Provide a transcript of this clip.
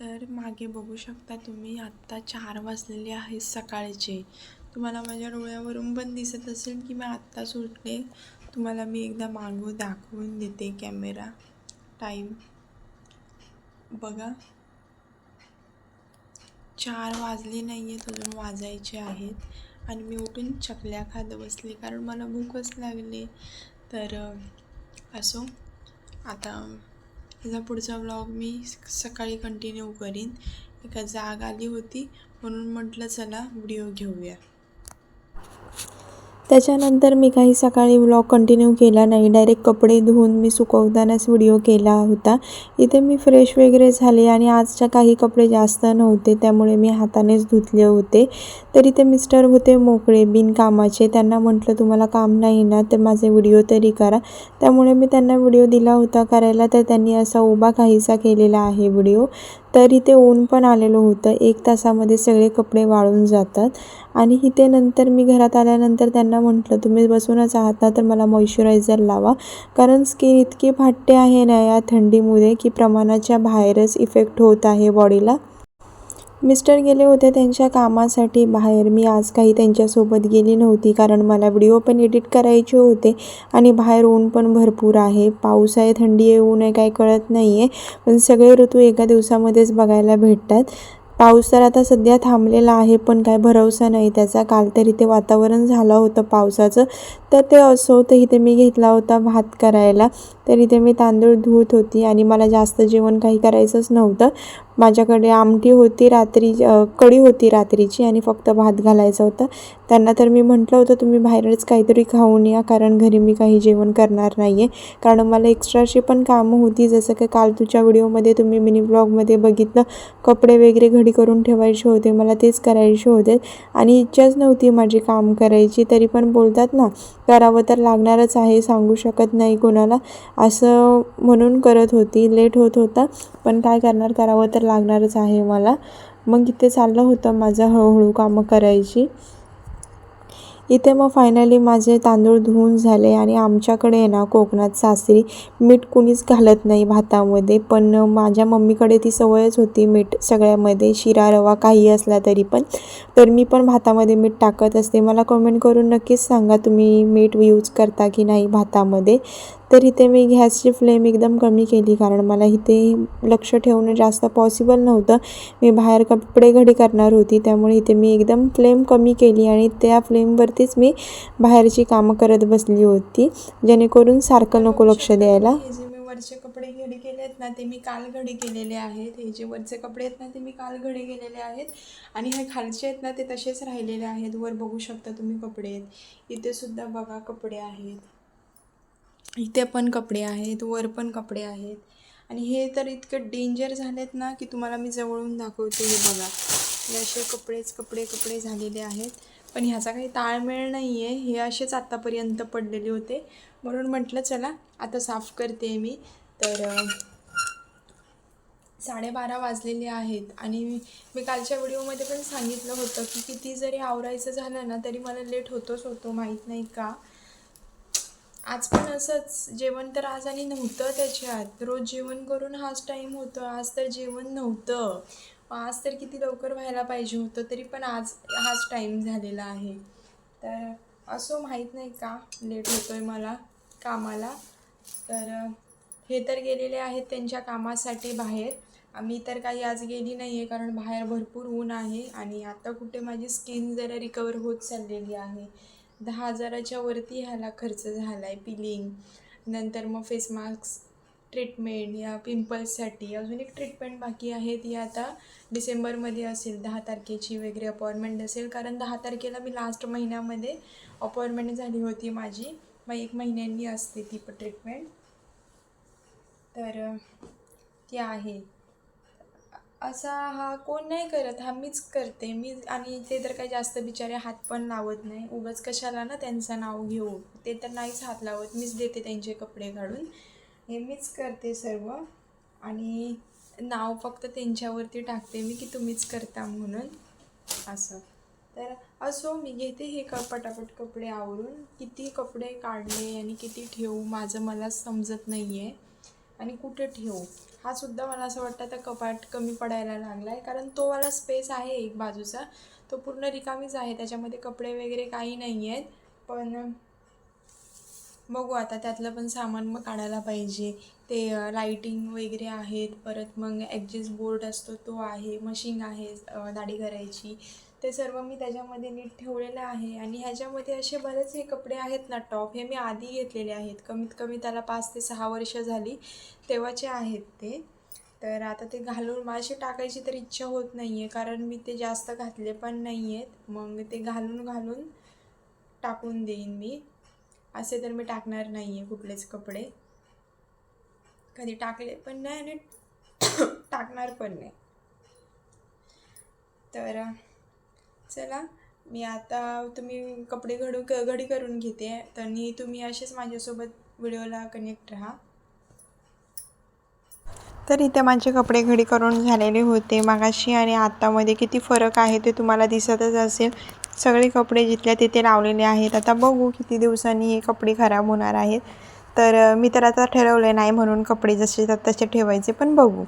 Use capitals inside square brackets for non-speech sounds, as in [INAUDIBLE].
तर मागे बघू शकता तुम्ही आत्ता चार वाजलेले आहेत सकाळचे. तुम्हाला माझ्या डोळ्यावरून पण दिसत असेल की मी आत्ताच उठले. तुम्हाला मी एकदा मागून दाखवून देते कॅमेरा टाईम बघा. चार वाजले नाही आहेत अजून वाजायचे आहेत. आणि मी उठून चकल्या खात बसले कारण मला भूकच लागली. तर असो. आता ह्याचा पुढचा ब्लॉग मी स- सकाळी कंटिन्यू करीन. एका जाग आली होती म्हणून म्हटलं चला व्हिडिओ घेऊया. त्याच्यानंतर मी काही सकाळी व्लॉग कंटिन्यू केला नाही. डायरेक्ट कपडे धुवून मी सुकवतानाच व्हिडिओ केला होता. इथे मी फ्रेश वगैरे झाले आणि आजच्या काही कपडे जास्त नव्हते त्यामुळे मी हातानेच धुतले होते. तर इथे मिस्टर होते मोकळे बिनकामाचे. त्यांना म्हटलं तुम्हाला काम नाही ना तर माझे व्हिडिओ तरी करा. त्यामुळे मी त्यांना व्हिडिओ दिला होता करायला तर त्यांनी असा उभा काहीसा केलेला आहे व्हिडिओ तर इथे ऊन पण आलेलं होतं. एक तासामध्ये सगळे कपडे वाळून जातात. आणि इथे नंतर मी घरात आल्यानंतर त्यांना म्हटलं तुम्ही बसूनच आहात ना तर मला मॉइश्चरायझर लावा. कारण स्किन इतकी फाटते आहे ना या थंडीमुळे की प्रमाणाच्या बाहेरच इफेक्ट होत आहे बॉडीला मिस्टर गेले होते त्यांच्या कामासाठी बाहेर. मी आज काही त्यांच्यासोबत गेली नव्हती कारण मला व्हिडिओ पण एडिट करायचे होते आणि बाहेर ऊन पण भरपूर आहे. पाऊस आहे थंडी आहे ऊन आहे काय कळत नाही आहे पण सगळे ऋतू एका दिवसामध्येच बघायला भेटतात. पाऊस तर आता सध्या थांबलेला आहे पण काय भरवसा नाही. त्याचा काल तर इथे वातावरण झालं होतं पावसाचं. तर ते असो तर इथे मी घेतला होता भात करायला. तर इथे मी तांदूळ धुत होती आणि मला जास्त जेवण काही करायचंच नव्हतं. माझ्याकडे आमटी होती रात्री कढी होती रात्रीची आणि फक्त भात घालायचा होता. त्यांना तर मी म्हटलं होतं तुम्ही बाहेरच काहीतरी खाऊन या कारण घरी मी काही जेवण करणार नाही आहे कारण मला एक्स्ट्राची पण कामं होती जसं की काल तुझ्या व्हिडिओमध्ये तुम्ही मिनी ब्लॉगमध्ये बघितलं कपडे वगैरे घडी करून ठेवायचे होते मला तेच करायचे होते. आणि इच्छाच नव्हती माझी काम करायची तरी पण बोलतात ना करावं तर लागणारच आहे सांगू शकत नाही कोणाला. असं म्हणून करत होती लेट होत होता. पण काय करणार करावं तर लागणारच आहे मला. मग इथे चाललं होतं माझं हळूहळू कामं करायची. इथे मग फायनली माझे तांदूळ धुवून झाले आणि आमच्याकडे आहे ना कोकणात सासरी मीठ कुणीच घालत नाही भातामध्ये. पण माझ्या मम्मीकडे ती सवयच होती मीठ सगळ्यामध्ये. शिरा रवा काही असला तरी पण. तर मी पण भातामध्ये मीठ टाकत असते. मला कमेंट करून नक्कीच सांगा तुम्ही मीठ यूज करता की नाही भातामध्ये. तर इथे मी गॅसची फ्लेम एकदम कमी केली कारण मला इथे लक्ष ठेवणं जास्त पॉसिबल नव्हतं. मी बाहेर कपडे घडी करणार होती त्यामुळे इथे मी एकदम फ्लेम कमी केली आणि त्या फ्लेमवरतीच मी बाहेरची कामं करत बसली होती जेणेकरून सारखं नको लक्ष द्यायला. हे जे मी वरचे कपडे घडी केले आहेत ना ते मी काल घडी केलेले आहेत. हे जे वरचे कपडे आहेत ना ते मी काल घडी केलेले आहेत. आणि हे खालचे आहेत ना ते तसेच राहिलेले आहेत. वर बघू शकता तुम्ही कपडे आहेत. इथे सुद्धा बघा कपडे आहेत. इथे पण कपडे आहेत वर पण कपडे आहेत. आणि हे तर इतकं डेंजर झालेत ना की तुम्हाला मी जवळून दाखवते हे बघा. हे असे कपडेच कपडे कपडे झालेले आहेत. पण ह्याचा काही ताळमेळ नाही आहे हे असेच आत्तापर्यंत पडलेले होते. म्हणून म्हटलं चला आता साफ करते मी. तर साडेबारा वाजलेले आहेत. आणि मी कालच्या व्हिडिओमध्ये पण सांगितलं होतं की किती जरी आवरायचं झालं ना तरी मला लेट होतोच होतो. माहीत नाही का? आज पण असंच जेवण तर आज आणि नव्हतं त्याच्यात. रोज जेवण करून हाच टाईम होतं. आज तर जेवण नव्हतं. आज तर किती लवकर व्हायला पाहिजे होतं तरी पण आज हाच टाईम झालेला आहे. तर असो माहीत नाही का? लेट होतो आहे मला कामाला. तर हे तर गेलेले आहेत त्यांच्या कामासाठी बाहेर. आम्ही तर काही आज गेली नाही आहे कारण बाहेर भरपूर ऊन आहे आणि आता कुठे माझी स्किन जरा रिकवर होत चाललेली आहे. दहा हजाराच्या वरती ह्याला खर्च झाला आहे पिलिंग नंतर मग फेस मास्क ट्रीटमेंट या पिंपल्ससाठी अजून एक ट्रीटमेंट बाकी आहे ती आता डिसेंबरमध्ये असेल दहा तारखेची वगैरे अपॉइंटमेंट असेल. कारण दहा तारखेला मी लास्ट महिन्यामध्ये अपॉइंटमेंट झाली होती माझी. मग एक महिन्यांनी असते ती पण ट्रीटमेंट. तर ती आहे. असा हा कोण नाही करत हा मीच करते. मी आणि ते तर काही जास्त बिचारे हात पण लावत नाही. उगाच कशाला ना त्यांचं नाव घेऊ? ते तर नाहीच हात लावत. मीच देते त्यांचे कपडे काढून. हे मीच करते सर्व. आणि नाव फक्त त्यांच्यावरती टाकते मी की तुम्हीच करता म्हणून. असं. तर असो मी घेते हे क पटापट कपडे आवरून. किती कपडे काढले आणि किती ठेवू माझं मला समजत नाही आहे आणि कुठे ठेवू? हा सुद्धा मला असं वाटतं आता कपाट कमी पडायला लागला आहे कारण तो वाला स्पेस आहे एक बाजूचा. तो पूर्ण रिकामीच आहे. त्याच्यामध्ये कपडे वगैरे काही नाही आहेत पण बघू आता त्यातलं पण सामान मग काढायला पाहिजे. ते लाईटिंग वगैरे आहेत परत मग ॲडजस्ट बोर्ड असतो तो आहे मशीन आहे दाढी करायची. ते सर्व मी त्याच्यामध्ये नीट ठेवलेलं आहे. आणि ह्याच्यामध्ये असे बरेच हे कपडे आहेत ना टॉप हे मी आधी घेतलेले आहेत. कमीत कमी त्याला पाच ते सहा वर्ष झाली तेव्हाचे आहेत ते. तर आता ते घालून माझी टाकायची तर इच्छा होत नाही आहे कारण मी ते जास्त घातले पण नाही आहेत मग ते घालून घालून टाकून देईन मी. असे तर मी टाकणार नाही आहे कुठलेच कपडे. कधी टाकले पण नाही आणि [COUGHS] टाकणार पण नाही. तर चला मी आता तुम्ही कपडे घडू क घडी करून घेते. तर मी तुम्ही असेच माझ्यासोबत व्हिडिओला कनेक्ट राहा. तर इथे माझे कपडे घडी करून झालेले होते. मागाशी आणि आत्तामध्ये किती फरक आहे ते तुम्हाला दिसतच असेल. सगळे कपडे जिथल्या तिथे लावलेले आहेत. आता बघू किती दिवसांनी हे कपडे खराब होणार आहेत. तर मी तर आता ठरवले नाही म्हणून कपडे जसे तसे ठेवायचे पण बघू.